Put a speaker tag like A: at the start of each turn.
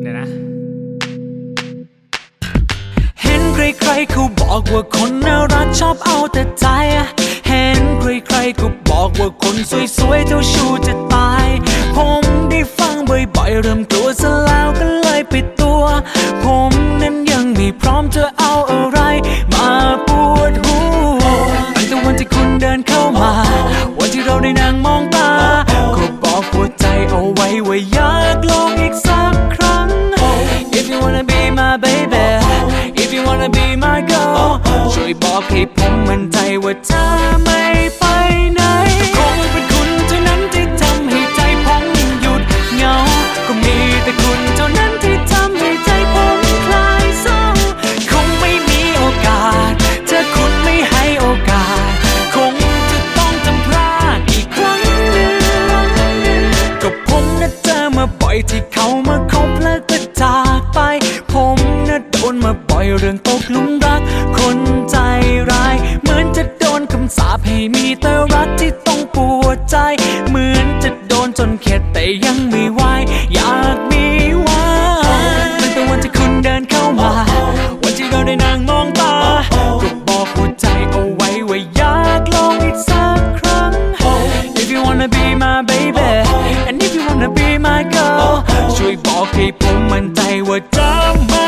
A: เดี๋ยวนะ เห็นใครๆเขาบอกว่าคนน่ารักชอบเอาแต่ใจ เห็นใครๆก็บอกว่าคนสวยๆเจ้าชู้จะตาย ผมได้ฟังบ่อยๆเริ่มกลัวซะ วยบอกให้ผมมั่นใจว่าเธอไม่ไปไหนคงเป็นคุณเท่านั้นที่ทำให้ใจผมหยุดเหงา ก็มีแต่คุณเท่านั้นที่ทำให้ใจผมคลายเศร้า คงไม่มีโอกาสถ้าคุณไม่ให้โอกาส คงจะต้องจำพลาดอีกครั้งหนึ่งก็ผมนะเจอมาบ่อยที่เขามาคบแล้วก็จากไป ผมนะโดนมาบ่อยเรื่องตกหลุม แต่ยังไม่ไหวอยากมีวันตั้งแต่วันที่คุณเดินเข้ามา วันที่เราได้นั่งมองตาก็บอกหัวใจเอาไว้ว่าอยากลองอีกสักครั้ง If you wanna be my baby and if you wanna be my girl ช่วยบอกให้ผมมั่นใจว่าจะไม่